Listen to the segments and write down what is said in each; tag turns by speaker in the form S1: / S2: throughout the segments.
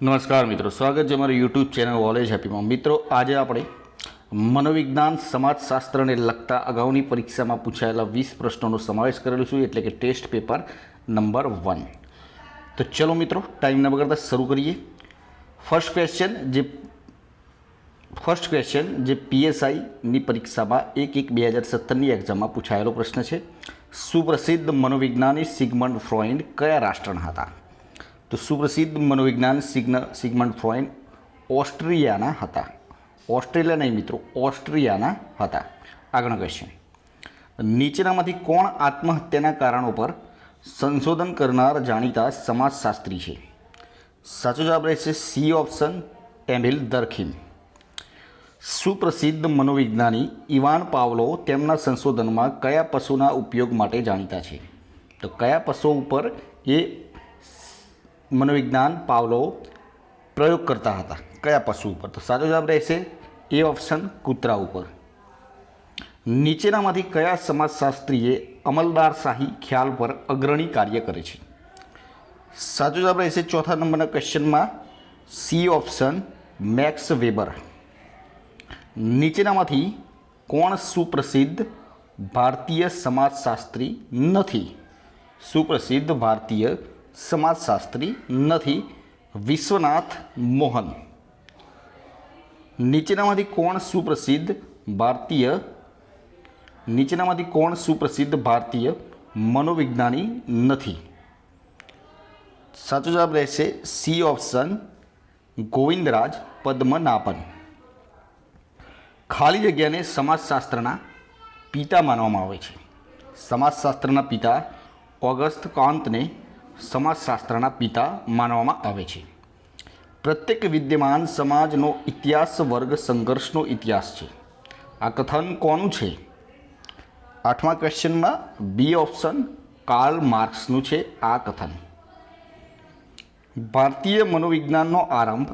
S1: નમસ્કાર મિત્રો, સ્વાગત છે અમારી યુટ્યુબ ચેનલ વોલેજ હેપીમાં મિત્રો, આજે આપણે મનોવિજ્ઞાન, સમાજશાસ્ત્રને લગતા અગાઉની પરીક્ષામાં પૂછાયેલા વીસ પ્રશ્નોનો સમાવેશ કરેલો છું, એટલે કે ટેસ્ટ પેપર નંબર વન. તો ચલો મિત્રો, ટાઈમ ન બગાડતા શરૂ કરીએ. ફર્સ્ટ ક્વેશ્ચન જે ફર્સ્ટ ક્વેશ્ચન જે પીએસઆઈની પરીક્ષામાં એક એક બે હજાર સત્તરની એક્ઝામમાં પૂછાયેલો પ્રશ્ન છે. સુપ્રસિદ્ધ મનોવિજ્ઞાની સિગમન્ડ ફ્રોઇન્ડ કયા રાષ્ટ્રના હતા? તો સુપ્રસિદ્ધ મનોવિજ્ઞાન સિગ્ન સિગમન્ડ ફ્રોઇડ ઓસ્ટ્રિયાના હતા. ઓસ્ટ્રેલિયા નહીં મિત્રો, ઓસ્ટ્રિયાના હતા. આગળનો ક્વેશ્ચન નીચેનામાંથી કોણ આત્મહત્યાના કારણો પર સંશોધન કરનાર જાણીતા સમાજશાસ્ત્રી છે? સાચો જવાબ રહેશે સી ઓપ્શન એમિલ દરખીમ. સુપ્રસિદ્ધ મનોવિજ્ઞાની ઇવાન પાવલો તેમના સંશોધનમાં કયા પશુના ઉપયોગ માટે જાણીતા છે? તો કયા પશુ ઉપર એ મનોવિજ્ઞાન પાવલો પ્રયોગ કરતા હતા. કયા પશુ ઉપર? તો સાચો જવાબ રહેશે એ ઓપ્શન કૂતરા ઉપર. નીચેનામાંથી કયા સમાજશાસ્ત્રીએ અમલદારશાહી ખ્યાલ પર અગ્રણી કાર્ય કરે છે? સાચો જવાબ રહેશે ચોથા નંબરના ક્વેશ્ચનમાં સી ઓપ્શન મેક્સ વેબર. નીચેનામાંથી કોણ સુપ્રસિદ્ધ ભારતીય સમાજશાસ્ત્રી નથી? સુપ્રસિદ્ધ ભારતીય સમાજશાસ્ત્રી નથી, વિશ્વનાથ મોહન. નીચેનામાંથી કોણ સુપ્રસિદ્ધ ભારતીય? નીચેનામાંથી કોણ સુપ્રસિદ્ધ ભારતીય? મનોવિજ્ઞાની નથી. સાચો જવાબ રહેશે સી ઓપ્શન ગોવિંદરાજ પદ્મનાભન. ખાલી જગ્યાને સમાજશાસ્ત્રના પિતા માનવામાં આવે છે. સમાજશાસ્ત્રના પિતા ઓગસ્ત કાંતને સમાજશાસ્ત્રના પિતા માનવામાં આવે છે. પ્રત્યેક વિદ્યમાન સમાજનો ઇતિહાસ વર્ગ સંઘર્ષનો ઇતિહાસ છે. આ કથન કોનું છે? આઠમા ક્વેશ્ચનમાં બી ઓપ્શન કાર્લ માર્ક્સનું છે આ કથન. ભારતીય મનોવિજ્ઞાનનો આરંભ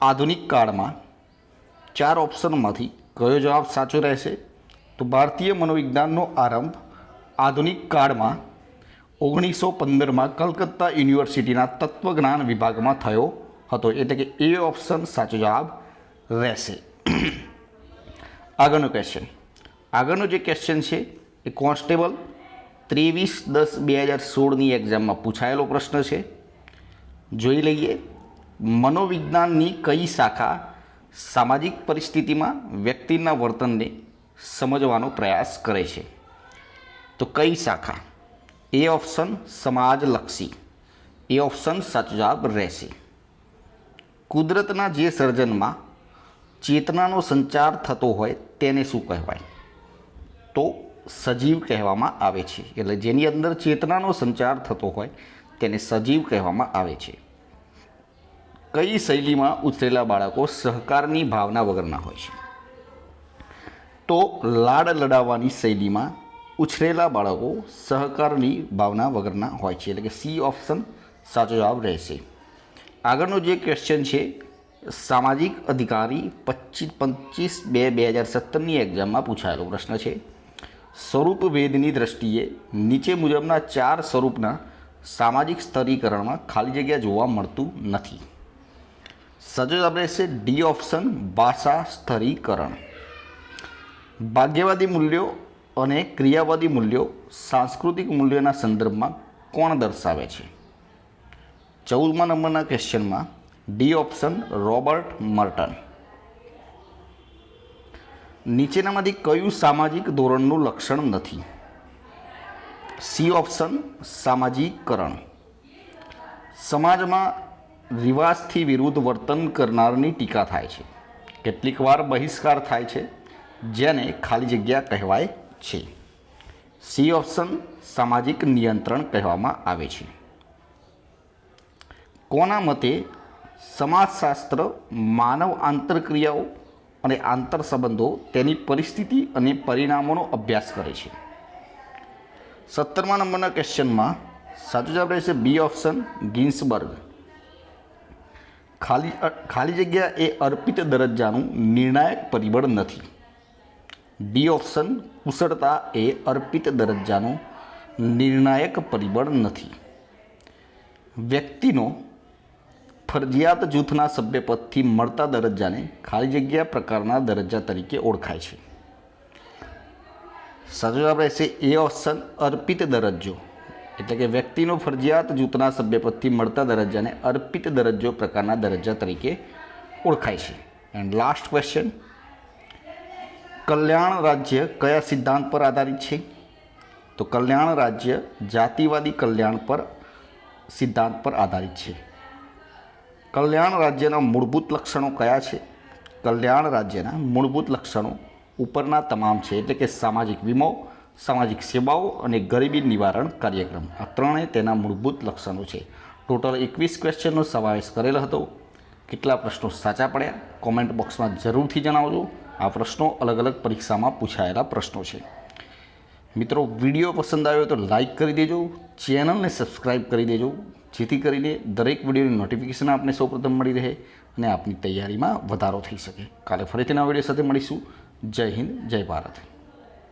S1: આધુનિક કાળમાં. ચાર ઓપ્શનમાંથી કયો જવાબ સાચો રહેશે? તો ભારતીય મનોવિજ્ઞાનનો આરંભ આધુનિક કાળમાં ઓગણીસો પંદરમાં કલકત્તા યુનિવર્સિટીના તત્વજ્ઞાન વિભાગમાં થયો હતો. એટલે કે એ ઓપ્શન સાચો જવાબ રહેશે. આગળનો ક્વેશ્ચન આગળનો જે ક્વેશ્ચન છે, એ કોન્સ્ટેબલ ત્રેવીસ દસ બે હજાર સોળની એક્ઝામમાં પૂછાયેલો પ્રશ્ન છે. જોઈ લઈએ, મનોવિજ્ઞાનની કઈ શાખા સામાજિક પરિસ્થિતિમાં વ્યક્તિના વર્તનને સમજવાનો પ્રયાસ કરે છે? તો કઈ શાખા? એ ઓપ્શન સમાજલક્ષી એ ઓપ્શન સાચો જવાબ રહેશે. કુદરતના જે સર્જનમાં ચેતનાનો સંચાર થતો હોય તેને શું કહેવાય? તો સજીવ કહેવામાં આવે છે. એટલે જેની અંદર ચેતનાનો સંચાર થતો હોય તેને સજીવ કહેવામાં આવે છે. કઈ શૈલીમાં ઉછરેલા બાળકો સહકારની ભાવના વગરના હોય છે? તો લાડ લડાવવાની શૈલીમાં ઉછરેલા બાળકો સહકારની ભાવના વગરના હોય છે, એટલે કે સી ઓપ્શન સાચો જવાબ રહેશે. આગળનો જે ક્વેશ્ચન છે, સામાજિક અધિકારી પચીસ પચીસ બે બે હજાર સત્તરની એક્ઝામમાં પૂછાયેલો પ્રશ્ન છે. સ્વરૂપ ભેદની દ્રષ્ટિએ નીચે મુજબના ચાર સ્વરૂપના સામાજિક સ્તરીકરણમાં ખાલી જગ્યા જોવા મળતું નથી. સાચો જવાબ રહેશે ડી ઓપ્શન, ભાષા સ્તરીકરણ. ભાગ્યવાદી મૂલ્યો અને ક્રિયાવાદી મૂલ્યો સાંસ્કૃતિક મૂલ્યોના સંદર્ભમાં કોણ દર્શાવે છે? ચૌદમા નંબરના ક્વેશ્ચનમાં ડી ઓપ્શન રોબર્ટ મર્ટન. નીચેનામાંથી કયું સામાજિક ધોરણનું લક્ષણ નથી? સી ઓપ્શન સામાજિકરણ સમાજમાં રિવાજથી વિરુદ્ધ વર્તન કરનારની ટીકા થાય છે. કેટલીક વાર બહિષ્કાર થાય છે, જેને ખાલી જગ્યા કહેવાય છે. સી ઓપ્શન સામાજિક નિયંત્રણ કહેવામાં આવે છે. કોના મતે સમાજશાસ્ત્ર, માનવ આંતરક્રિયાઓ અને આંતર સંબંધો તેની પરિસ્થિતિ અને પરિણામોનો અભ્યાસ કરે છે? સત્તરમા નંબરના ક્વેશ્ચનમાં સાચો જવાબ રહેશે બી ઓપ્શન ગિન્સબર્ગ. ખાલી ખાલી જગ્યા એ અર્પિત દરજ્જાનું નિર્ણાયક પરિબળ નથી. ડી ઓપ્શન કુશળતા એ અર્પિત દરજ્જાનું નિર્ણાયક પરિબળ નથી. વ્યક્તિનો ફરજિયાત જૂથના સભ્યપદથી મળતા દરજ્જાને ખાલી જગ્યા પ્રકારના દરજ્જા તરીકે ઓળખાય છે. સાચો જવાબ રહેશે એ ઓપ્શન અર્પિત દરજ્જો. એટલે કે વ્યક્તિનો ફરજિયાત જૂથના સભ્યપદથી મળતા દરજ્જાને અર્પિત દરજ્જો પ્રકારના દરજ્જા તરીકે ઓળખાય છે. એન્ડ લાસ્ટ ક્વેશ્ચન કલ્યાણ રાજ્ય કયા સિદ્ધાંત પર આધારિત છે? તો કલ્યાણ રાજ્ય જાતિવાદી કલ્યાણ પર સિદ્ધાંત પર આધારિત છે. કલ્યાણ રાજ્યના મૂળભૂત લક્ષણો કયા છે? કલ્યાણ રાજ્યના મૂળભૂત લક્ષણો ઉપરના તમામ છે, એટલે કે સામાજિક વીમો, સામાજિક સેવાઓ અને ગરીબી નિવારણ કાર્યક્રમ. આ ત્રણેય તેના મૂળભૂત લક્ષણો છે. ટોટલ એકવીસ ક્વેશ્ચનનો સમાવેશ કરેલો હતો. કેટલા પ્રશ્નો સાચા પડ્યા? કોમેન્ટ બોક્સમાં જરૂરથી જણાવજો. આ પ્રશ્નો અલગ અલગ પરીક્ષામાં પૂછાયેલા પ્રશ્નો છે. મિત્રો, વીડિયો પસંદ આવ્યો તો લાઇક કરી દેજો, ચેનલને સબસ્ક્રાઈબ કરી દેજો, જેથી કરીને દરેક વિડીયોની નોટિફિકેશન આપને સૌપ્રથમ મળી રહે અને આપની તૈયારીમાં વધારો થઈ શકે. કાલે ફરીથી નવા વીડિયો સાથે મળીશું. જય હિન્દ, જય ભારત.